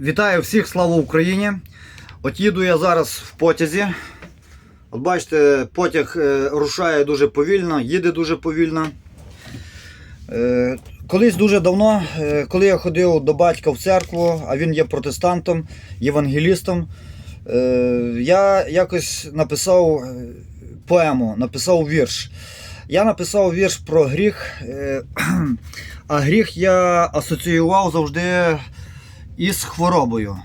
Вітаю всіх, слава Україні! От їду я зараз в потязі. От бачите, потяг е, рушає дуже повільно, їде дуже повільно. Е, колись дуже давно, е, коли я ходив до батька в церкву, а він є протестантом, євангелістом, я якось написав поему, написав вірш. Я написав вірш про гріх, а гріх я асоціював завжди із хворобою.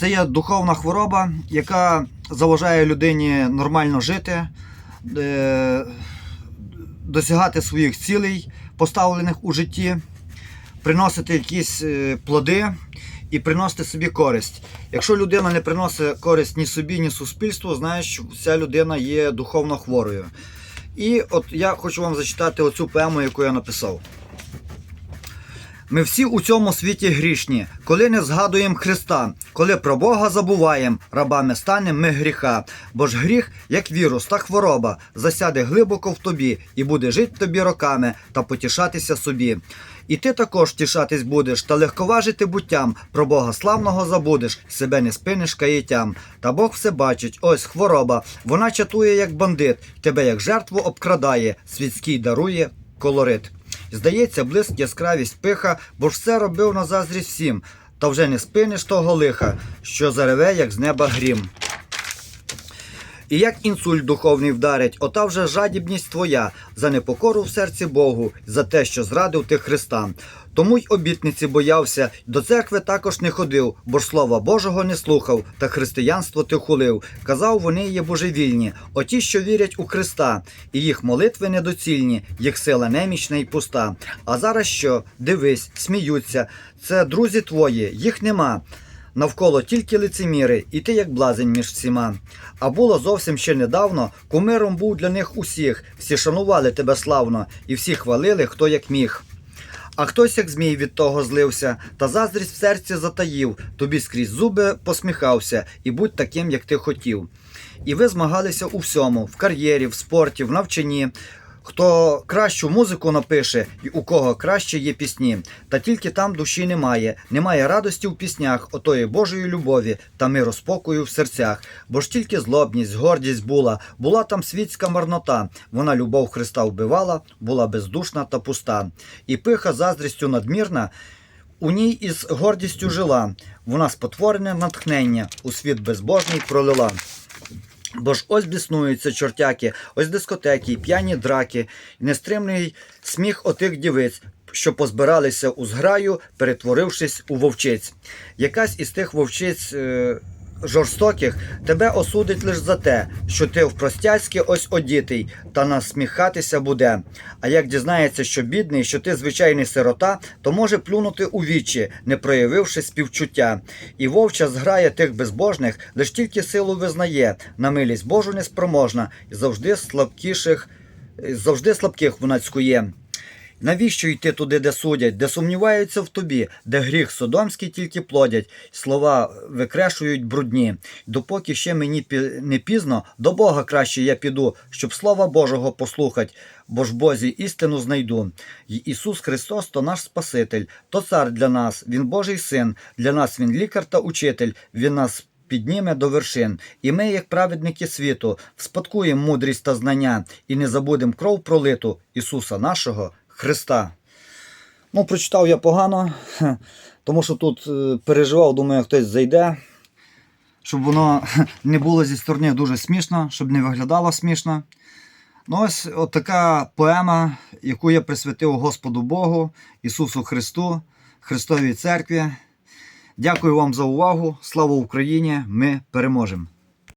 Це є духовна хвороба, яка заважає людині нормально жити, е, досягати своїх цілей, поставлених у житті, приносити якісь е, плоди і приносити собі користь. Якщо людина не приносить користь ні собі, ні суспільству, знаєш, ця людина є духовно хворою. І от я хочу вам зачитати оцю поему, яку я написав. Ми всі у цьому світі грішні, коли не згадуємо Христа, коли про Бога забуваємо, рабами станемо ми гріха. Бо ж гріх, як вірус та хвороба, засяде глибоко в тобі і буде жити тобі роками та потішатися собі. І ти також тішатись будеш, та легковажити буттям, про Бога славного забудеш, себе не спиниш каєтям. Та Бог все бачить, ось хвороба, вона чатує, як бандит, тебе як жертву обкрадає, світський дарує колорит. Здається, блиск, яскравість пиха, бо ж все робив на заздрість всім, та вже не спиниш того лиха, що зареве, як з неба грім. І як інсульт духовний вдарить, ота вже жадібність твоя, за непокору в серці Богу, за те, що зрадив ти Христа. Тому й обітниці боявся, до церкви також не ходив, бо ж слова Божого не слухав, та християнство ти хулив. Казав, вони є божевільні, оті, що вірять у Христа, і їх молитви недоцільні, їх сила немічна й пуста. А зараз що? Дивись, сміються. Це друзі твої, їх нема. Навколо тільки лицеміри, і ти як блазень між всіма. А було зовсім ще недавно, кумиром був для них усіх, всі шанували тебе славно, і всі хвалили, хто як міг. А хтось, як змій, від того злився, та заздрість в серці затаїв, тобі скрізь зуби посміхався, і будь таким, як ти хотів. І ви змагалися у всьому, в кар'єрі, в спорті, в навчанні. Хто кращу музику напише, і у кого краще є пісні, та тільки там душі немає, немає радості в піснях, отої Божої любові та миру спокою в серцях. Бо ж тільки злобність, гордість була, була там світська марнота. Вона любов Христа вбивала, була бездушна та пуста. І пиха заздрістю надмірна. У ній із гордістю жила, вона спотворене натхнення у світ безбожний пролила. Бо ж ось біснуються чортяки, ось дискотеки, п'яні драки, нестримний сміх отих дівиць, що позбиралися у зграю, перетворившись у вовчиць. Якась із тих вовчиць. Е- Жорстоких тебе осудить лише за те, що ти в простяцьки ось одітий, та насміхатися буде. А як дізнається, що бідний, що ти звичайний сирота, то може плюнути у вічі, не проявивши співчуття. І вовча зграє тих безбожних, лиш тільки силу визнає, на милість Божу неспроможна, і завжди слабкіших, завжди слабких вона цькує. Навіщо йти туди, де судять, де сумніваються в тобі, де гріх содомський тільки плодять, слова викрешують брудні. Допоки ще мені не пізно, до Бога краще я піду, щоб слова Божого послухать, бо ж Бозі істину знайду. Ісус Христос то наш Спаситель, то цар для нас, Він Божий син, для нас Він лікар та учитель, Він нас підніме до вершин. І ми, як праведники світу, вспадкуємо мудрість та знання і не забудемо кров пролиту Ісуса нашого Христа. Ну, прочитав я погано, тому що тут е, переживав, думаю, хтось зайде, щоб воно не було зі сторони дуже смішно, щоб не виглядало смішно. Ну, ось така поема, яку я присвятив Господу Богу, Ісусу Христу, Христовій Церкві. Дякую вам за увагу. Слава Україні! Ми переможемо!